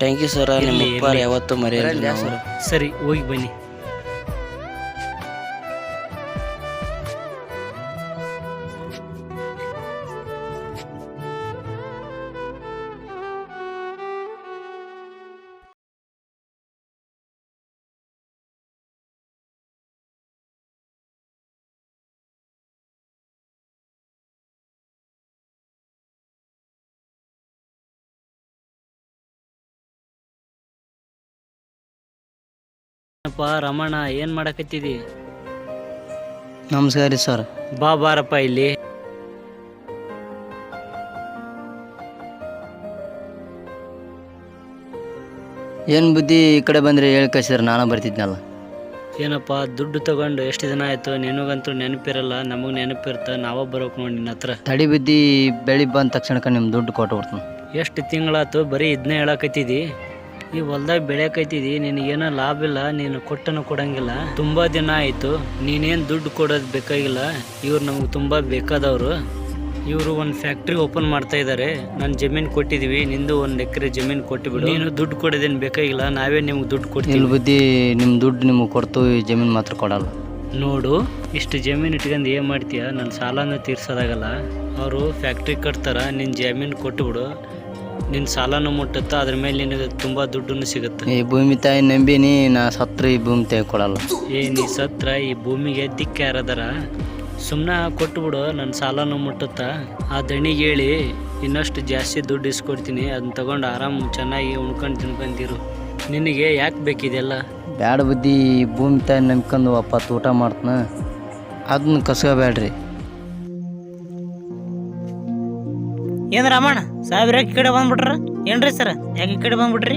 Thank you sir ನಿಮ್ಮ. ಯಾವತ್ತೂ ಮರೆಯಲ್ಲ sir. ಸರಿ ಹೋಗಿ ಬನ್ನಿ. ಅಪ್ಪ ರಮಣ ಏನ್ ಮಾಡಕತ್ತಿದಿ? ನಮಸ್ಕಾರ ರೀ ಸರ್. ಬಾ ಬಾರಪ್ಪ ಇಲ್ಲಿ. ಏನು ಬುದ್ಧಿ ಈ ಕಡೆ ಬಂದರೆ ಹೇಳಿ ಕಳಿಸಿದ್ರೆ ನಾನು ಬರ್ತಿದ್ನಲ್ಲ. ಏನಪ್ಪ ದುಡ್ಡು ತಗೊಂಡು ಎಷ್ಟು ದಿನ ಆಯ್ತು? ನಿನಗಂತೂ ನೆನಪಿರಲ್ಲ ನಮಗ್ ನೆನಪಿರ್ತ ನಾವ ಬರೋಕ್ ನೋಡಿ ನಿನ್ನ ಹತ್ರ. ತಡಿ ಬುದ್ಧಿ ಬೆಳಿ ಬಂದ ತಕ್ಷಣಕ್ಕೆ ನಿಮ್ಮ ದುಡ್ಡು ಕೊಟ್ಟು ಬಿಡ್ತೀನಿ. ಎಷ್ಟು ತಿಂಗಳಾತು ಬರೀ ಇದನ್ನೇ ಹೇಳಕತ್ತಿದಿ. ಈ ಹೊಲ್ದಾಗ ಬೆಳೆಯಕತ್ತಿದಿ ನಿನಗೇನೋ ಲಾಭ ಇಲ್ಲ ನೀನು ಕೊಟ್ಟನು ಕೊಡಂಗಿಲ್ಲ. ತುಂಬಾ ದಿನ ಆಯ್ತು ನೀನೇನ್ ದುಡ್ಡು ಕೊಡೋದು ಬೇಕಾಗಿಲ್ಲ. ಇವ್ರು ನಮ್ಗೆ ತುಂಬಾ ಬೇಕಾದವರು. ಇವರು ಒಂದು ಫ್ಯಾಕ್ಟ್ರಿ ಓಪನ್ ಮಾಡ್ತಾ ಇದ್ದಾರೆ ನಾನು ಜಮೀನು ಕೊಟ್ಟಿದೀವಿ ನಿಂದು ಒಂದು ಎಕರೆ ಜಮೀನು ಕೊಟ್ಟಿಬಿಡು. ನೀನು ದುಡ್ಡು ಕೊಡೋದೇನು ಬೇಕಾಗಿಲ್ಲ ನಾವೇ ನಿಮ್ಗೆ ದುಡ್ಡು ಕೊಡ್ತೀವಿ. ಬುದ್ಧಿ ನಿಮ್ಮ ದುಡ್ಡು ನಿಮಗೆ ಕೊಡ್ತು ಈ ಜಮೀನು ಮಾತ್ರ ಕೊಡಲ್ಲ. ನೋಡು ಇಷ್ಟು ಜಮೀನು ಇಟ್ಕೊಂಡು ಏನು ಮಾಡ್ತೀಯ? ನನ್ನ ಸಾಲನ ತೀರ್ಸೋದಾಗಲ್ಲ ಅವರು ಫ್ಯಾಕ್ಟ್ರಿ ಕಟ್ತಾರ ನಿನ್ನ ಜಮೀನು ಕೊಟ್ಟುಬಿಡು. ನಿನ್ನ ಸಾಲನೂ ಮುಟ್ಟುತ್ತಾ ಅದ್ರ ಮೇಲೆ ನಿನಗೆ ತುಂಬ ದುಡ್ಡನ್ನು ಸಿಗುತ್ತೆ. ಈ ಭೂಮಿ ತಾಯಿ ನಂಬಿನಿ ನಾ ಸತ್ರ ಈ ಭೂಮಿ ತಾಯಿ ಕೊಡಲ್ಲ ಏ ನೀ ಸತ್ರ ಈ ಭೂಮಿಗೆ ದಿಕ್ಕ ಯಾರದಾರ? ಸುಮ್ಮನೆ ಕೊಟ್ಟುಬಿಡು ನನ್ನ ಸಾಲನೂ ಮುಟ್ಟುತ್ತ. ಆ ದಣಿಗೆ ಹೇಳಿ ಇನ್ನಷ್ಟು ಜಾಸ್ತಿ ದುಡ್ಡು ಇಸ್ಕೊಡ್ತೀನಿ ಅದನ್ನ ತಗೊಂಡು ಆರಾಮ್ ಚೆನ್ನಾಗಿ ಉಣ್ಕೊಂಡು ತಿನ್ಕೊಂತಿರು. ನಿನಗೆ ಯಾಕೆ ಬೇಕಿದೆಲ್ಲ? ಬ್ಯಾಡ ಬುದ್ಧಿ ಈ ಭೂಮಿ ತಾಯಿ ನಂಬ್ಕೊಂಡು ಅಪ್ಪ ಊಟ ಮಾಡ್ತನ. ಅದನ್ನ ಕಸ್ಕೋಬೇಡ್ರಿ. ಏನ್ ರಾಮಣ್ಣ? ಸಾಹೇಬ್ರ ಈ ಕಡೆ ಬಂದ್ಬಿಟ್ರ? ಏನ್ರಿ ಸರ್? ಯಾಕೆ ಈ ಕಡೆ ಬಂದ್ಬಿಟ್ರಿ?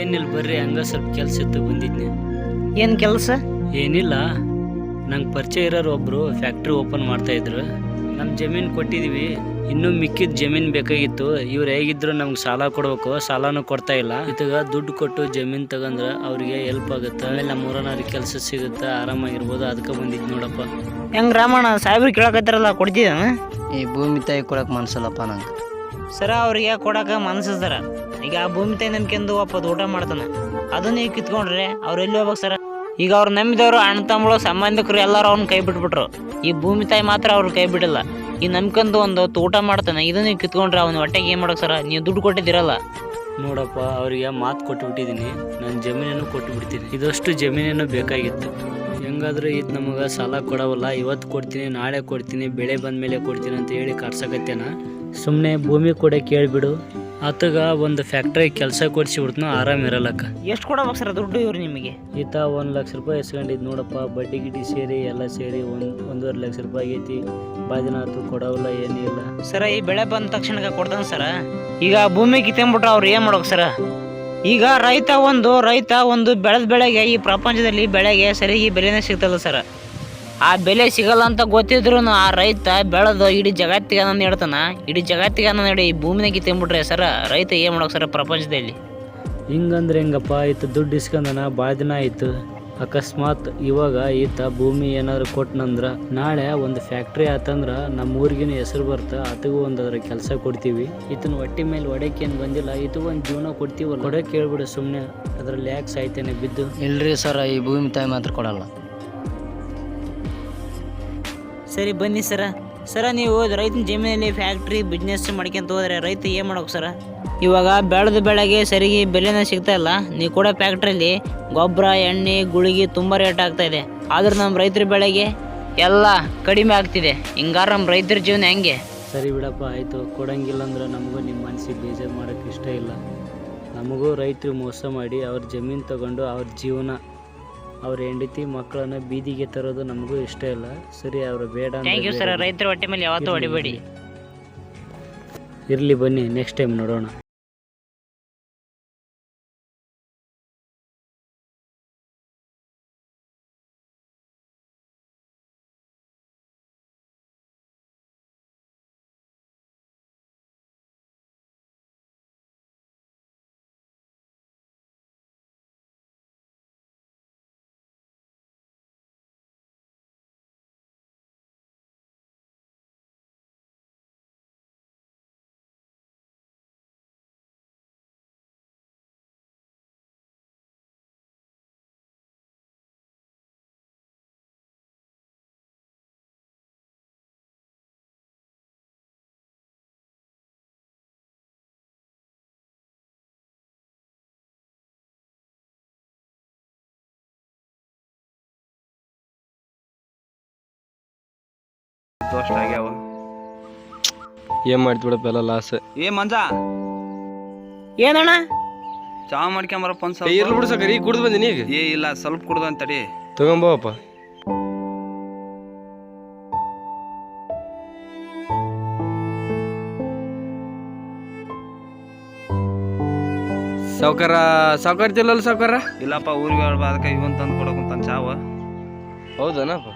ಏನಿಲ್ಲ ಬರ್ರಿ ಹಂಗ ಸ್ವಲ್ಪ ಕೆಲಸ ಇತ್ತು ಬಂದಿದ್ನಿ. ಏನು ಕೆಲಸ? ಏನಿಲ್ಲ. ನಂಗೆ ಪರಿಚಯ ಇರೋರು ಒಬ್ರು ಫ್ಯಾಕ್ಟ್ರಿ ಓಪನ್ ಮಾಡ್ತಾ ಇದ್ರು. ನಮ್ಮ ಜಮೀನು ಕೊಟ್ಟಿದೀವಿ. ಇನ್ನೂ ಮಿಕ್ಕಿದ ಜಮೀನು ಬೇಕಾಗಿತ್ತು. ಇವ್ರು ಹೇಗಿದ್ರು ನಮ್ಗೆ ಸಾಲ ಕೊಡ್ಬೇಕು ಸಾಲನೂ ಕೊಡ್ತಾ ಇಲ್ಲ. ಇದಾಗ ದುಡ್ಡು ಕೊಟ್ಟು ಜಮೀನು ತಗೊಂಡ್ರೆ ಅವ್ರಿಗೆ ಹೆಲ್ಪ್ ಆಗುತ್ತೆ? ಆಮೇಲೆ ನಮ್ಮ ಊರನವ್ರಿಗೆ ಕೆಲಸ ಸಿಗುತ್ತೆ? ಆರಾಮಾಗಿರ್ಬೋದು ಅದಕ್ಕೆ ಬಂದಿದ್ದು ನೋಡಪ್ಪ. ಹೆಂಗ್ ರಾಮಣ್ಣ ಸಾಹೇಬ್ರು ಕೇಳಕತ್ತಾರಲ್ಲ ಕೊಡ್ತಿದ್ದಾನ ಈ ಭೂಮಿ ತಾಯಿ ಕೊಡಕ್ಕೆ ಮನ್ಸಲ್ಲಪ್ಪ ನಂಗೆ. ಸರ ಅವ್ರಿಗೆ ಕೊಡಕ ಮನಸ್ಸದಾರ ಈಗ ಆ ಭೂಮಿ ತಾಯಿ ನಂಬ್ಕೆಂದು ಒಪ್ಪದು ಊಟ ಮಾಡ್ತಾನೆ. ಅದನ್ನ ಈಗ ಕಿತ್ಕೊಂಡ್ರೆ ಅವ್ರು ಎಲ್ಲಿ ಹೋಗ್ಬೇಕು ಸರ? ಈಗ ಅವ್ರು ನಂಬಿದವರು ಅಣ್ಣ ತಮ್ಮಳು ಸಂಬಂಧಿಕರು ಎಲ್ಲರೂ ಅವ್ನ ಕೈ ಬಿಟ್ಬಿಟ್ರು. ಈ ಭೂಮಿ ತಾಯಿ ಮಾತ್ರ ಅವ್ರ ಕೈ ಬಿಡಲ್ಲ. ಈ ನಂಬ್ಕೊಂಡು ಒಂದು ಹೊತ್ತು ಊಟ ಮಾಡ್ತಾನೆ. ಇದನ್ನ ಈಗ ಕಿತ್ಕೊಂಡ್ರೆ ಅವ್ನ ಹೊಟ್ಟೆಗೆ ಏನ್ ಮಾಡಕ್ ಸರ? ನೀವು ದುಡ್ಡು ಕೊಟ್ಟಿದ್ದೀರಲ್ಲ? ನೋಡಪ್ಪ, ಅವರಿಗೆ ಮಾತು ಕೊಟ್ಟು ಬಿಟ್ಟಿದ್ದೀನಿ ನನ್ನ ಜಮೀನನ್ನು ಕೊಟ್ಟು ಬಿಡ್ತೀನಿ. ಇದಷ್ಟು ಜಮೀನನ್ನು ಬೇಕಾಗಿತ್ತು. ಹೆಂಗಾದ್ರೂ ಇದು ನಮಗೆ ಸಾಲ ಕೊಡವಲ್ಲ. ಇವತ್ತು ಕೊಡ್ತೀನಿ, ನಾಳೆ ಕೊಡ್ತೀನಿ, ಬೆಳೆ ಬಂದ ಮೇಲೆ ಕೊಡ್ತೀನಿ ಅಂತ ಹೇಳಿ ಕರ್ಸಕತ್ತೇನ ಸುಮ್ಮನೆ ಭೂಮಿ ಕೂಡ ಕೇಳಿಬಿಡು. ಆತಗ ಒಂದು ಫ್ಯಾಕ್ಟ್ರಿ ಕೆಲಸ ಕೊಡಿಸಿ ಬಿಡ್ತು ಆರಾಮ್ ಇರಲಕ್ಕ. ಎಷ್ಟು ಕೊಡಬೇಕು ಸರ್ ದುಡ್ಡು ಇವ್ರು ನಿಮಗೆ? ಈತ ಒಂದು ಲಕ್ಷ ರೂಪಾಯಿ ಎಸ್ಕೊಂಡಿದ್ದು ನೋಡಪ್ಪ ಬಡ್ಡಿ ಗಿಡ್ಡಿ ಸೇರಿ ಎಲ್ಲ ಸೇರಿ ಒಂದು ಒಂದೂವರೆ ಲಕ್ಷ ರೂಪಾಯಿ ಆಗೈತಿ. ಬಾದಿನ ಆತು ಕೊಡವಲ್ಲ ಏನಿಲ್ಲ ಸರ ಈ ಬೆಳೆ ಬಂದ ತಕ್ಷಣ ಕೊಡ್ತಾನೆ ಸರ. ಈಗ ಭೂಮಿ ಕಿತ್ತಂಬಿಟ್ರೆ ಅವ್ರು ಏನು ಮಾಡ್ಬೇಕು ಸರ? ಈಗ ರೈತ ಒಂದು ರೈತ ಒಂದು ಬೆಳೆದ ಬೆಳೆಗೆ ಈ ಪ್ರಪಂಚದಲ್ಲಿ ಬೆಳೆಗೆ ಸರಿಯಾಗಿ ಬೆಲೆನೇ ಸಿಗ್ತಲ್ಲ ಸರ. ಆ ಬೆಲೆ ಸಿಗಲ್ಲ ಅಂತ ಗೊತ್ತಿದ್ರು ಆ ರೈತ ಬೆಳೆದು ಇಡೀ ಜಗತ್ತಿಗೆ ಅನ್ನೋ ಹೇಳ್ತಾನ. ಇಡೀ ಜಗತ್ತಿಗೆ ಅನ್ನೋ ಹೇಳಿ ಈ ಭೂಮಿನಾಗಿ ತಿಂಬಿಟ್ರೆ ಸರ ರೈತ ಏನ್ ಮಾಡೋಕೆ ಸರ ಪ್ರಪಂಚದಲ್ಲಿ? ಹಿಂಗಂದ್ರೆ ಹೆಂಗಪ್ಪ ಈತ ದುಡ್ಡು ಇಸ್ಕೊಂಡನ ಭಾಳ ದಿನ ಆಯ್ತು. ಅಕಸ್ಮಾತ್ ಇವಾಗ ಈತ ಭೂಮಿ ಏನಾದ್ರು ಕೊಟ್ಟನಂದ್ರ ನಾಳೆ ಒಂದು ಫ್ಯಾಕ್ಟ್ರಿ ಆತಂದ್ರ ನಮ್ಮ ಊರಿಗಿನ ಹೆಸರು ಬರ್ತ ಆತಗೂ ಒಂದು ಅದ್ರ ಕೆಲಸ ಕೊಡ್ತೀವಿ. ಈತನ ಹೊಟ್ಟಿ ಮೇಲೆ ಒಡಕ್ಕೆ ಏನು ಬಂದಿಲ್ಲ ಇದು ಒಂದು ಜೀವನ ಕೊಡ್ತೀವಲ್ಲ. ಕೊಡಕ್ಕೆ ಹೇಳ್ಬಿಡು ಸುಮ್ಮನೆ ಅದ್ರಲ್ಲಿ ಯಾಕೆ ಸಾಯ್ತೇನೆ ಬಿದ್ದು? ಇಲ್ರಿ ಸರ್ ಈ ಭೂಮಿ ತಾಯಿ ಮಾತ್ರ ಕೊಡಲ್ಲ. ಸರಿ ಬನ್ನಿ ಸರ. ಸರ, ನೀವು ರೈತನ ಜಮೀನಲ್ಲಿ ಫ್ಯಾಕ್ಟ್ರಿ ಬಿಸ್ನೆಸ್ ಮಾಡ್ಕೊಂತ ಹೋದ್ರೆ ರೈತ ಏನು ಮಾಡೋಕೆ ಸರ? ಇವಾಗ ಬೆಳೆದ ಬೆಳೆಗೆ ಸರಿಗೆ ಬೆಲೆನ ಸಿಗ್ತಾ ಇಲ್ಲ. ನೀವು ಕೂಡ ಫ್ಯಾಕ್ಟ್ರಿಯಲ್ಲಿ ಗೊಬ್ಬರ, ಎಣ್ಣೆ, ಗುಳಿಗೆ ತುಂಬ ರೇಟ್ ಆಗ್ತಾ ಇದೆ. ಆದ್ರೆ ನಮ್ಮ ರೈತರ ಬೆಳೆಗೆ ಎಲ್ಲ ಕಡಿಮೆ ಆಗ್ತಿದೆ. ಹಿಂಗಾರ ನಮ್ಮ ರೈತರ ಜೀವನ ಹೆಂಗೆ? ಸರಿ ಬಿಡಪ್ಪ, ಆಯಿತು. ಕೊಡಂಗಿಲ್ಲ ಅಂದ್ರೆ ನಮಗೂ ನಿಮ್ಮ ಮನಸ್ಸಿಗೆ ಬೇಜಾರು ಮಾಡೋಕ್ಕೆ ಇಷ್ಟ ಇಲ್ಲ. ನಮಗೂ ರೈತರು ಮೋಸ ಮಾಡಿ ಅವ್ರ ಜಮೀನು ತಗೊಂಡು ಅವ್ರ ಜೀವನ ಅವ್ರ ಹೆಂಡತಿ ಮಕ್ಕಳನ್ನ ಬೀದಿಗೆ ತರೋದು ನಮಗೂ ಇಷ್ಟ ಇಲ್ಲ. ಸರಿ ಅವ್ರು ಬೇಡ ಥ್ಯಾಂಕ್ ಯು ಸರ್ ರೈತರ ಹೊಟ್ಟೆ ಮೇಲೆ ಯಾವತ್ತೂ ಹೊಡಿಬೇಡಿ. ಇರಲಿ. ಬನ್ನಿ ನೆಕ್ಸ್ಟ್ ಟೈಮ್ ನೋಡೋಣ. ದೋಷ್ಟ ಆಗ್ಯಾವ ಏನ್ ಮಾಡ್ತಿ ಬಿಡಪ್ಪ ಎಲ್ಲ ಲಾಸ್ ಏ ಮಂಜ. ಏನಣ್ಣ? ಚಾ ಮಾಡ್ಕೊಂಬರಪ್ಪ ಒಂದ್ ಇರ್ಲಿ ಸ್ವಲ್ಪ ಬಿಡು ಸಕರ್ ಈಗ ಕುಡ್ದು ಬಂದಿನಿ ಈಗ. ಏ ಇಲ್ಲ ಸ್ವಲ್ಪ ಕುಡ್ದು ತಡಿ. ತಗೊಂಬೋವಪ್ಪ ಸಾವ್ಕಾರ ತಿಲ್ಲಲ್ಲ ಸಾವ್ಕಾರ? ಇಲ್ಲಪ್ಪ ಊರಿಗೆ ಅದಕ್ಕೆ ಇವನ್ ತಂದು ಕೊಡಕುಂತಾನ ಚಾವ. ಹೌದನಪ್ಪ?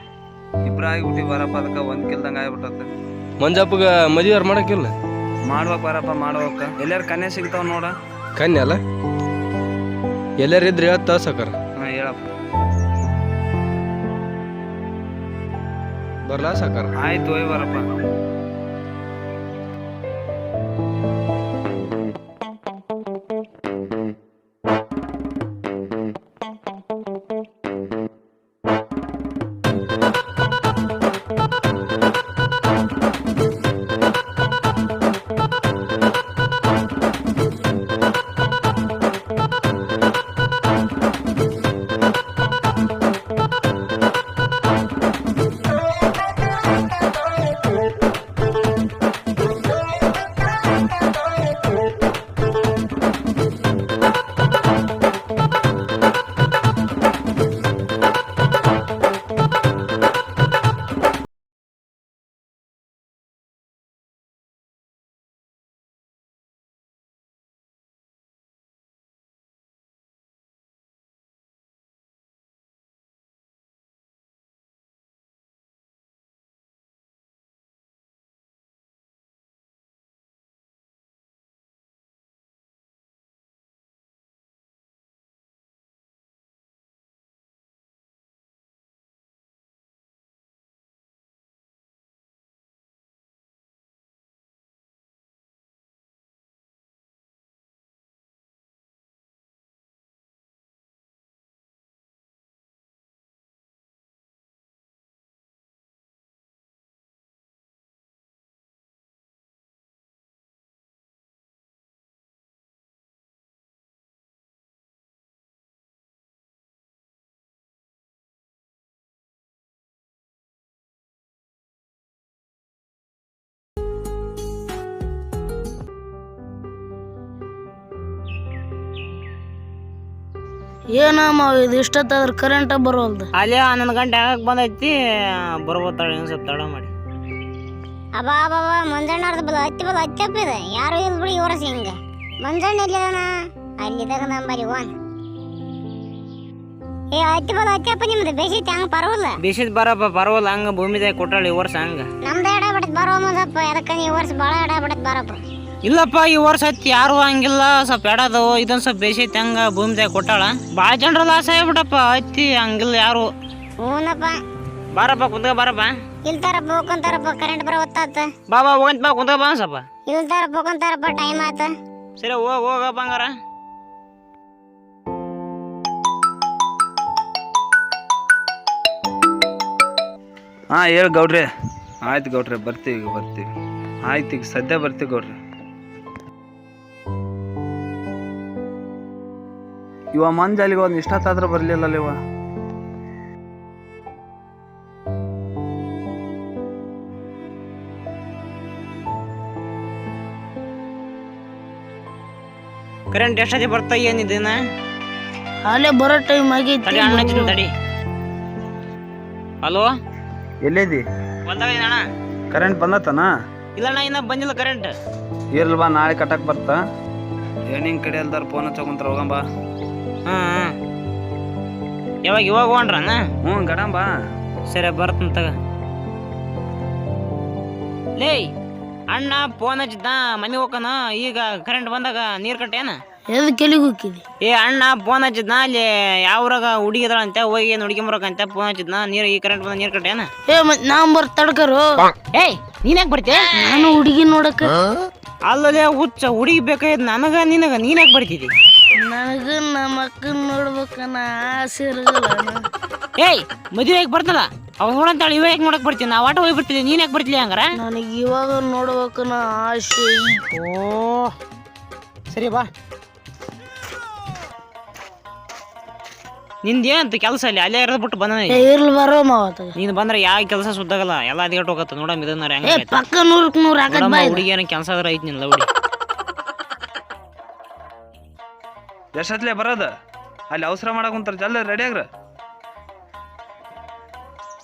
ಇಬ್ರ ಆಗಿಬಿಟ್ಟಿ ಬರಪ್ಪ ಅದಕ್ಕೆ ಒಂದ್ ಕಿಲ್ದಂಗ ಆಗ್ಬಿಟ್ಟತ್ತೆ. ಮಂಜಪ್ಪಗ ಮದುವೆ ಮಾಡಕ್ಕಿಲ್ಲ ಮಾಡ್ಬೇಕು ಬರಪ್ಪ ಮಾಡ್ಬೇಕ. ಎಲ್ಲಾರ ಕನ್ಯಾ ಸಿಗ್ತಾವ ನೋಡ. ಕನ್ಯಾ ಅಲ್ಲ? ಹೇಳ್ತಾ ಸಾವ್ಕಾರ ಹಾ ಹೇಳಪ್ಪ. ಬರ್ಲಾ ಸಕ್ಕರ ಆಯ್ತು ಹೋಯ್ ಬರಪ್ಪ. ಏನಮ್ಮ ಇದು ಇಷ್ಟೊತ್ತಾದ್ರೆ ಕರೆಂಟ ಬರೋಲ್ದು. ಅಲ್ಲೇ ಹನ್ನೊಂದು ಗಂಟೆ ಆಗಕ್ಕೆ ಬಂದೈತಿ ಬರ್ಬೋತಾಳೆ ಏನು ಸ್ವಲ್ಪ ತಡ ಮಾಡಿ. ಅಬ್ಬಾ ಅಬ್ಬಾ ಮಂಜಣ್ಣವ್ರದ್ದು ಬಲ ಹತ್ತಿ ಬಲ ಹತ್ತಿ ಹಪ್ಪಿದೆ ಯಾರು ಇಲ್ಲ ಬಿಡಿ ಇವರ ಹಿಂಗ. ಮಂಜಣ್ಣ ಎಲ್ಲಿದಾನ? ಅಲ್ಲಿದಾಗ ನಂಬರಿ ಒನ್. ಏ ಹತ್ತಿ ಬಲ ಹತ್ತಿ ಹಪ್ಪ ನಿಮ್ದು ಬೇಸಿ ಹಂಗ ಪರವಲ್ಲ? ಬಿಸಿದ್ ಬರಪ್ಪ ಪರವಲ್ಲ ಹಂಗೆ ಭೂಮಿದಾಗ ಕೊಟ್ಟಾಳ ಈ ವರ್ಷ ಹಂಗ. ನಮ್ದು ಎಡ ಬಿಡತ್ ಬರೋ ಮುಂದಪ್ಪ ಅದಕ್ಕೆ ಈ ವರ್ಷ ಭಾಳ ಎಡ ಬಿಡತ್ ಬರಪ್ಪ. ಇಲ್ಲಪ್ಪ ಈ ವರ್ಷ ಹತ್ತಿ ಯಾರು ಹಂಗಿಲ್ಲ. ಸ್ವಲ್ಪ ಎಡದು ಇದೊಂದ್ ಸ್ವಲ್ಪ ಬೇಸೈತಿ ಹಂಗ ಭೂಮಿದಾಗ ಕೊಟ್ಟಾಳ. ಭಾಳ ಜನರ ಲಾಸ್ ಆಗ್ಬಿಟ್ಟಪ್ಪ ಹತ್ತಿ ಹಂಗಿಲ್ಲ ಯಾರು. ಹ್ಞೂನಪ್ಪ ಬಾರಪ್ಪ ಕುಂತ ಬಾರಪ್ಪ. ಇಲ್ತಾರಪ್ಪ ಹೋಗಂತಾರಪ್ಪ ಕರೆಂಟ್ ಬರ ಹೊತ್ತಾತ ಬಾ ಬಾ ಹೋಗಂತ ಬಾ ಕುಂತ ಬಾ ಸ್ವಲ್ಪ. ಇಲ್ತಾರಪ್ಪ ಹೋಗಂತಾರಪ್ಪ ಟೈಮ್ ಆತ. ಸರಿ ಹೋಗ ಹೋಗಪ್ಪ ಹಂಗಾರ ಹಾಂ ಹೇಳಿ ಗೌಡ್ರಿ. ಆಯ್ತು ಗೌಡ್ರಿ ಬರ್ತೀವಿ ಈಗ ಬರ್ತೀವಿ. ಆಯ್ತು ಈಗ ಸದ್ಯ ಬರ್ತೀವಿ ಗೌಡ್ರಿ. ಇವ ಮಂಜ ಅಲ್ಲಿಗೆ ಒಂದು ಇಷ್ಟತ್ತಾದ್ರೂ ಬರ್ಲಿಲ್ಲ ಇವ. ಕರೆಂಟ್ ಎಷ್ಟೊತ್ತಿ ಬರ್ತಾ ಏನಿದ್ದೇನೆ ಅಲ್ಲೇ ಬರೋ ಟೈಮ್ ಆಗಿ ತಡಿ ಅಣ್ಣ ತಡಿ. ಹಲೋ? ಎಲ್ಲಿದಿ? ಹೊಲ್ದಾಗ ಅಣ್ಣ? ಕರೆಂಟ್ ಇಲ್ಲ ಅಣ್ಣ ಇನ್ನ ಬಂದಿಲ್ಲ ಕರೆಂಟ್. ಇರ್ಲಿ ಬಾ ನಾಳೆ ಕಟ್ಟಕ್ ಬರ್ತಾ. ಏನಿಂಗ್ ಕಡೆ ಅಲ್ದಾರ ಫೋನ್ ಹಚ್ಚಕೊಂತಾರ ಹೋಗಂಬಾ. ಹಾ ಯಾವಾಗ ಇವಾಗ ಹೋಗ್ರಣ್ಣ ಹ್ಞೂ ಗಡಂಬಾ ಸರಿ ಬರ್ತಂತ ತಗ. ಲೇ ಅಣ್ಣ ಫೋನ್ ಹಚ್ಚಿದ್ದ ಮನೆ ಹೋಗೋಣ ಈಗ ಕರೆಂಟ್ ಬಂದಾಗ ನೀರ್ ಕಟ್ಟೇನ ಎದಕ್ಕೆ ಕೆಲಿಗೆ ಹೋಗಿದ್ದೆ ಏ ಅಣ್ಣ ಫೋನ್ ಹಚ್ಚಿದ್ನ ಅಲ್ಲಿ ಯಾವ್ರಾಗ ಹುಡುಗಿದ್ರ ಅಂತ ಹೋಗಿ ನೋಡ್ಕೊಂಬರಕಂತ ಫೋನ್ ಹಚ್ಚಿದ್ನ ನೀರು ಈ ಕರೆಂಟ್ ಬಂದ ನೀರ್ ಕಟ್ಟೇನ ಏ ಮತ್ ನಾ ಬರ್ ತಡ್ಕರು. ಏಯ್ ನೀನ್ ಯಾಕೆ ಬರ್ತೀಯ ನಾನು ಹುಡುಗಿ ನೋಡಕ. ಅಲ್ಲದೆ ಹುಚ್ಚ ಹುಡುಗಿ ಬೇಕಾಯ್ತು ನನಗ ನಿನಗ ನೀನ್ ಯಾಕೆ ಬರ್ತಿದ್ದಿ ನನಗ ನಮ್ಮ ಅಕ್ಕನ್ ನೋಡ್ಬೇಕನ್ನ ಆಸೆ ಇರಲ್ಲ ಏಯ್ ಮದುವೆಗೆ ಬರ್ತಲ್ಲ ಅವ್ ನೋಡಂತಾಳ ಇವ ಯಾಕೆ ನೋಡಕ್ ಬರ್ತೀನಿ? ನಾವು ಆಟ ಹೋಗಿ ಬರ್ತಿದ್ದೆ ನೀನ್ ಯಾಕೆ ಬರ್ತಿಲ್ಲ ಹಂಗಾರ? ನನಗೆ ಇವಾಗ ನೋಡ್ಬೇಕನ್ನ ಆಸೆ ಐತಿ. ಓ ಸರಿ ಬಾ. ನಿಂದ ಏನಂತ ಕೆಲಸ ಅಲ್ಲಿ? ಅಲ್ಲೇ ಇರೋದ್ ಬಿಟ್ಟು ಬಂದ ಏ ಇರ್ಲಿ ಬರೋ ಮಾವತ್ತ ನೀನ್ ಬಂದ್ರೆ ಯಾವ ಕೆಲಸ ಸುದ್ದಾಗಲ್ಲ? ಎಲ್ಲ ಅದಿಗಟ್ಟು ಹೋಗತ್ತ. ನೋಡಮ್ ಇದನ್ನ ಏ ಹೆಂಗ ಪಕ್ಕ ನೂರಕ್ ನೂರ್ ಹಾಕದ್ ಬಾ ಇದು. ಹುಡುಗಿ ಏನೋ ಕೆಲಸ ಆದ್ರೆ ಐತಿ ನಿಲ್ಲ ಹುಡುಗಿ ಎಷ್ಟೊತ್ಲೆ ಬರೋದು? ಅಲ್ಲಿ ಅವಸರ ಮಾಡಕ್ ಕುಂತಾರ. ಜಲ್ದಿ ರೆಡಿ ಆಗ್ರ.